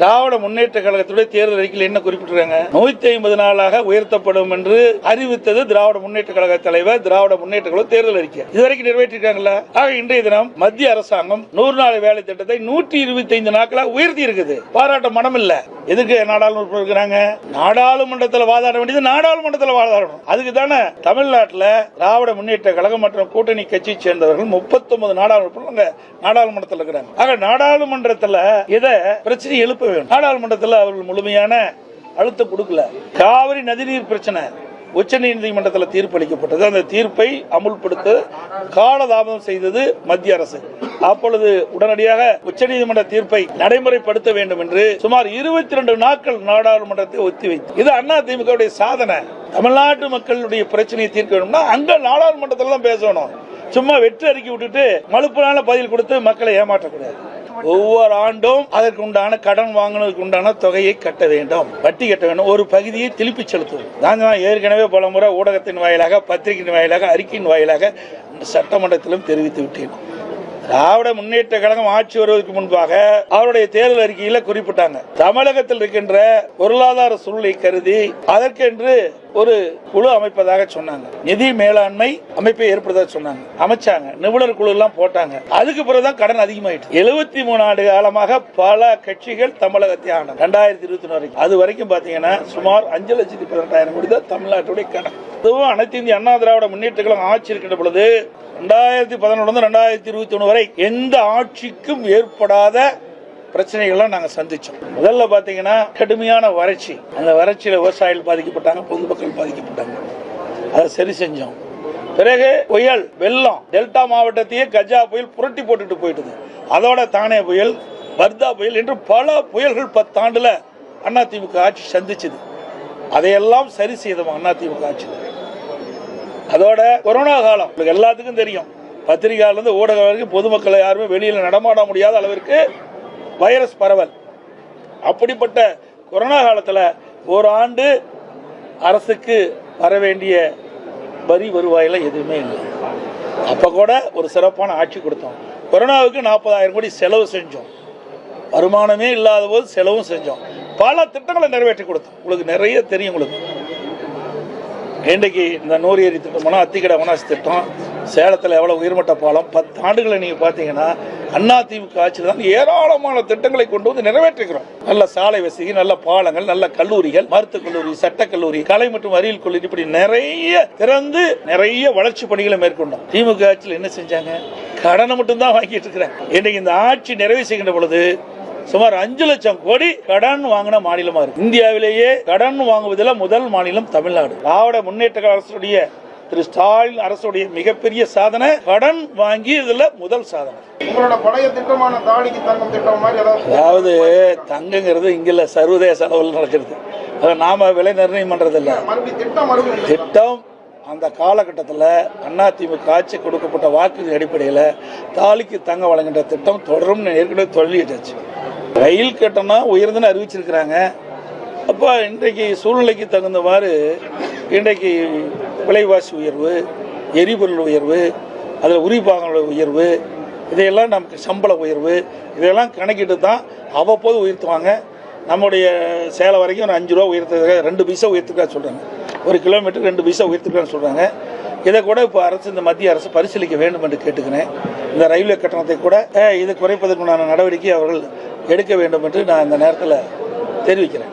திராவிட முன்னேற்ற கழகத்துடைய தேர்தல் அறிக்கையில் என்ன குறிப்பிட்டிருக்காங்க? நூத்தி ஐம்பது நாளாக உயர்த்தப்படும் என்று அறிவித்தது திராவிட முன்னேற்ற கழக தலைவர் திராவிட முன்னேற்ற கழக தேர்தல் அறிக்கை. இதுவரைக்கும் நிறைவேற்றிருக்காங்களா? ஆக இன்றைய தினம் மத்திய அரசாங்கம் நூறு நாள் வேலை திட்டத்தை நூற்றி இருபத்தி ஐந்து நாட்களாக உயர்த்தி இருக்குது. பாராட்ட மனம் இல்ல எதுக்கு நாடாளுமன்றம் இருக்கிறாங்க? நாடாளுமன்றத்தில் வாதாட வேண்டியது நாடாளுமன்றத்தில் வாதாடணும். அதுக்கு தானே தமிழ்நாட்டில் திராவிட முன்னேற்ற கழகம் மற்றும் கூட்டணி கட்சியை சேர்ந்தவர்கள் முப்பத்தொன்பது நாடாளுமன்ற நாடாளுமன்றத்தில் இருக்கிறாங்க. ஆக நாடாளுமன்றத்தில் இதை பிரச்சனை எழுப்ப வேண்டும். நாடாளுமன்றத்தில் அவர்கள் முழுமையான அழுத்தம் கொடுக்கல. காவிரி நதிநீர் பிரச்சனை உச்ச நீதிமன்றத்தில் தீர்ப்பு அளிக்கப்பட்டது அந்த தீர்ப்பை அமுல்படுத்த காலதாமதம் செய்தது மத்திய அரசு. அப்பொழுது உடனடியாக உச்சநீதிமன்ற தீர்ப்பை நடைமுறைப்படுத்த வேண்டும் என்று சுமார் இருபத்தி ரெண்டு நாட்கள் நாடாளுமன்றத்தை ஒத்திவைத்து இது அண்ணா திமுக சாதனை. தமிழ்நாட்டு மக்களுடைய பிரச்சனையை தீர்க்க வேண்டும்னா அங்க நாடாளுமன்றத்தில் தான் பேசணும். சும்மா வெற்றி அறிக்கை விட்டுட்டு மலுப்பலான பதில் கொடுத்து மக்களை ஏமாற்றக்கூடாது. ஒவ்வொரு ஆண்டும் அதற்கு உண்டான கடன் வாங்கினதுக்கு உண்டான தொகையை கட்ட வேண்டும். வட்டி கட்ட வேண்டும். ஒரு பகுதியை திருப்பி செலுத்துவது. நான் ஏற்கனவே பல முறை ஊடகத்தின் வாயிலாக பத்திரிகையின் வாயிலாக அறிக்கையின் வாயிலாக சட்டமன்றத்திலும் தெரிவித்து விட்டேன். திராவிட முன்னேற்ற கழகம் ஆட்சி வருவதற்கு முன்பாக அவருடைய தேர்தல் அறிக்கையில குறிப்பிட்டாங்க. தமிழகத்தில் இருக்கின்ற பொருளாதார சூழ்நிலை கருதி அதற்கென்று ஒரு குழு அமைப்பதாக சொன்னாங்க. நிதி மேலாண்மை அமைப்பை ஏற்படுத்த சொன்னாங்க. அமைச்சாங்க. நிபுணர் குழு எல்லாம் போட்டாங்க. அதுக்கு பிறகுதான் கடன் அதிகமாயிட்டு. எழுபத்தி மூணு ஆண்டு காலமாக பல கட்சிகள் தமிழகத்தை ஆன ரெண்டாயிரத்தி இருபத்தி ஒன்று வரைக்கும். அது வரைக்கும் பாத்தீங்கன்னா சுமார் அஞ்சு லட்சத்தி பதினெட்டாயிரம் கோடி தான் தமிழ்நாட்டுடைய கடன். அதுவும் அனைத்து இந்திய அண்ணா திராவிட முன்னேற்ற கழகம் ஆட்சி இருக்கின்ற பொழுது ரெண்டாயிரத்தி பதினொன்று ரெண்டாயிரத்தி இருபத்தி ஒன்று வரை எந்த ஆட்சிக்கும் ஏற்படாத பிரச்சனைகள்லாம் நாங்கள் சந்திச்சோம். முதல்ல பார்த்தீங்கன்னா கடுமையான வறட்சி. அந்த வறட்சியில் விவசாயிகள் பாதிக்கப்பட்டாங்க பொதுமக்கள் பாதிக்கப்பட்டாங்க. அதை சரி செஞ்சோம். பிறகு புயல் வெள்ளம் டெல்டா மாவட்டத்தையே கஜா புயல் புரட்டி போட்டுட்டு போயிட்டுது. அதோட தானே புயல் வர்தா புயல் என்று பல புயல்கள் பத்தாண்டுல அதிமுக ஆட்சி சந்திச்சது. அதையெல்லாம் சரி செய்தோம் அதிமுக ஆட்சியில். அதோட கொரோனா காலம். உங்களுக்கு எல்லாத்துக்கும் தெரியும். பத்திரிகையாளர் ஊடகம் வரைக்கும் பொதுமக்களை யாருமே வெளியில் நடமாட முடியாத அளவிற்கு வைரஸ் பரவல். அப்படிப்பட்ட கொரோனா காலத்தில் ஒரு ஆண்டு அரசுக்கு வர வேண்டிய வரி வருவாயில் எதுவுமே இல்லை. அப்போ கூட ஒரு சிறப்பான ஆட்சி கொடுத்தோம். கொரோனாவுக்கு நாற்பதாயிரம் கோடி செலவு செஞ்சோம். வருமானமே இல்லாத போது செலவும் செஞ்சோம். பல திட்டங்களை நிறைவேற்றி கொடுத்தோம். உங்களுக்கு நிறைய தெரியும் உங்களுக்கு. இன்றைக்கு இந்த நூறு ஏரி திட்டம் போனால் அத்திக்கடை அவனாசி திட்டம். சேலத்தில் எவ்வளோ உயர்மட்ட பாலம்? பத்து ஆண்டுகளை நீங்கள் பார்த்தீங்கன்னா அண்ணா திமுக ஆட்சியில் தான் ஏராளமான திட்டங்களை கொண்டு வந்து நிறைவேற்றுகிறோம் நல்ல சாலை வசதி நல்ல பாலங்கள் நல்ல கல்லூரிகள் மருத்துவக் கல்லூரி சட்டக் கல்லூரி கலை மற்றும் அறிவியல் கல்லூரி இப்படி நிறைய திறந்து நிறைய வளர்ச்சி பணிகளை மேற்கொண்டோம். திமுக ஆட்சியில் என்ன செஞ்சாங்க? கடனை மட்டும்தான் வாங்கிட்டு இருக்கிறேன். இன்றைக்கு இந்த ஆட்சி நிறைவு செய்கின்ற பொழுது சுமார் அஞ்சு லட்சம் கோடி கடன் வாங்கின மாநிலமா இருக்கு. இந்தியாவிலேயே கடன் வாங்குவதில் முதல் மாநிலம் தமிழ்நாடு. திராவிட முன்னேற்ற அரசுடைய திரு ஸ்டாலின் அரசுடைய மிகப்பெரிய சாதனை கடன் வாங்கி இதுல முதல் சாதனை. உங்களோட பழைய திட்டமான தாலிக்கு தங்கம் திட்டம் மாதிரி ஏதாவது அதாவது தங்கங்கிறது இங்க இல்ல சர்வதேச அளவில் நடக்கிறது. அதை நாம விலை நிர்ணயம் பண்றது இல்ல மறுபடியும் திட்டம் அந்த காலகட்டத்தில் அதிமுக ஆட்சி கொடுக்கப்பட்ட வாக்கு அடிப்படையில் தாலிக்கு தங்க வழங்குகின்ற திட்டம் தொடரும் ஏற்கனவே சொல்லிட்டாச்சு ரயில் கட்டணம் உயர்ந்துன்னு அறிவிச்சிருக்கிறாங்க. அப்போ இன்றைக்கு சூழ்நிலைக்கு தகுந்தவாறு இன்றைக்கு விலைவாசி உயர்வு எரிபொருள் உயர்வு அதில் உரிபாகங்களோட உயர்வு இதையெல்லாம் நமக்கு சம்பள உயர்வு இதையெல்லாம் கணக்கிட்டு தான் அவ்வப்போது உயர்த்துவாங்க. நம்முடைய சேலை வரைக்கும் ஒரு அஞ்சு ரூபா உயர்த்துறதுக்காக ரெண்டு பைசா உயர்த்துக்கா சொல்கிறாங்க ஒரு கிலோமீட்டருக்கு ரெண்டு பைசா உயர்த்துக்கான்னு சொல்கிறாங்க இதை கூட இப்போ அரசு இந்த மத்திய அரசு பரிசீலிக்க வேண்டும் என்று கேட்டுக்கிறேன். இந்த ரயில்வே கட்டணத்தை கூட இது குறைப்பதற்குண்டான நடவடிக்கை அவர்கள் எடுக்க வேண்டும் என்று நான் இந்த நேரத்தில் தெரிவிக்கிறேன்.